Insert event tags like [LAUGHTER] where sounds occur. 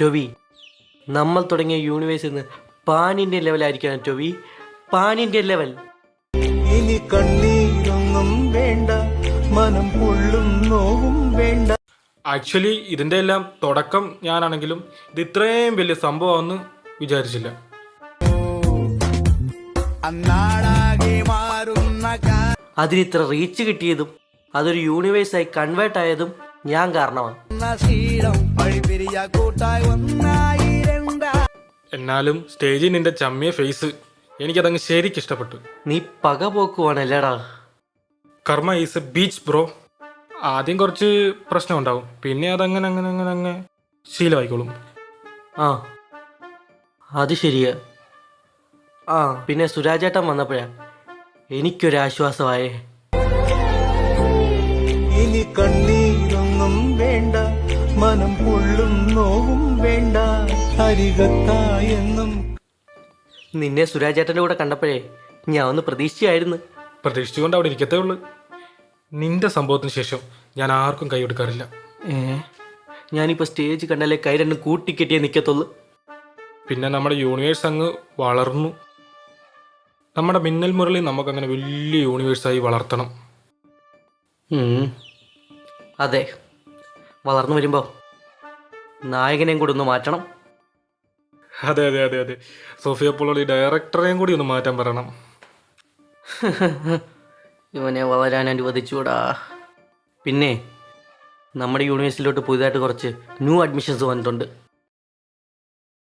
ടൊവി. നമ്മൾ തുടങ്ങിയ യൂണിവേഴ്സിൽ നിന്ന് പാൻ ലെവൽ ലെവലായിരിക്കണം ടൊവി. പാൻ ഇന്ത്യൻ ലെവൽ ഇനി കണ്ണീരൊന്നും വേണ്ട മനം പൊള്ളും നോവും വേണ്ട. ആക്ച്വലി ഇതിന്റെ എല്ലാം തുടക്കം ഞാനാണെങ്കിലും ഇത് ഇത്രയും വലിയ സംഭവമാണെന്ന് വിചാരിച്ചില്ല. അതിന് ഇത്ര റീച്ച് കിട്ടിയതും അതൊരു യൂണിവേഴ്സായി കൺവേർട്ട് ആയതും ഞാൻ കാരണമാണ്. വഴിപിരിയ കൂട്ടായി ഒന്നായി എന്നാലും സ്റ്റേജിൽ നിന്റെ ചമ്മിയ ഫേസ് എനിക്കതങ്ങ് ശരിക്കും ഇഷ്ടപ്പെട്ടു. നീ പക പോക്കുവാണല്ലേടാ. കർമ്മ ഈസ് എ ബീച്ച് ബ്രോ. ആദ്യം കുറച്ച് പ്രശ്നം ഉണ്ടാവും. പിന്നെ അതങ്ങനെ അങ്ങനെ അങ്ങനെ അങ്ങനെ ശീലമായിക്കോളും. ആ അത് ശരിയാ. ആ പിന്നെ സുരാജേട്ടൻ വന്നപ്പോഴാ എനിക്കൊരാശ്വാസമായേ. ഇനി കണ്ണീരൊന്നും വേണ്ട മനം പൊള്ളും നോവും വേണ്ട അരികത്തായെന്നും നിന്നെ സുരാജേട്ടന്റെ കൂടെ കണ്ടപ്പോഴേ ഞാൻ ഒന്ന് പ്രതീക്ഷിച്ചായിരുന്നു. പ്രതീക്ഷിച്ചുകൊണ്ട് അവിടെ ഇരിക്കത്തേ ഉള്ളൂ. നിന്റെ സംഭവത്തിന് ശേഷം ഞാൻ ആർക്കും കൈ കൊടുക്കാറില്ല ഏ? ഞാനിപ്പോൾ സ്റ്റേജ് കണ്ടാലേ കൈ രണ്ടും കൂട്ടിക്കെട്ടിയേ നിൽക്കത്തുള്ളൂ പിന്നെ നമ്മുടെ യൂണിവേഴ്സ് അങ്ങ് വളർന്നു. നമ്മുടെ മിന്നൽ മുരളി നമുക്കങ്ങനെ വലിയ യൂണിവേഴ്സായി വളർത്തണം. അതെ. വളർന്നു വരുമ്പോ നായകനെയും കൂടി ഒന്ന് മാറ്റണം. അതെ അതെ അതെ അതെ. സോഫിയ പോളോളി ഡയറക്ടറെയും കൂടി ഒന്ന് മാറ്റാൻ പറയണം. [LAUGHS] ഇവനെ വളരാൻ അനുവദിച്ചുകൂടാ. പിന്നെ നമ്മുടെ യൂണിവേഴ്സിലോട്ട് പുതിയതായിട്ട് കുറച്ച് ന്യൂ അഡ്മിഷൻസ് വന്നിട്ടുണ്ട്.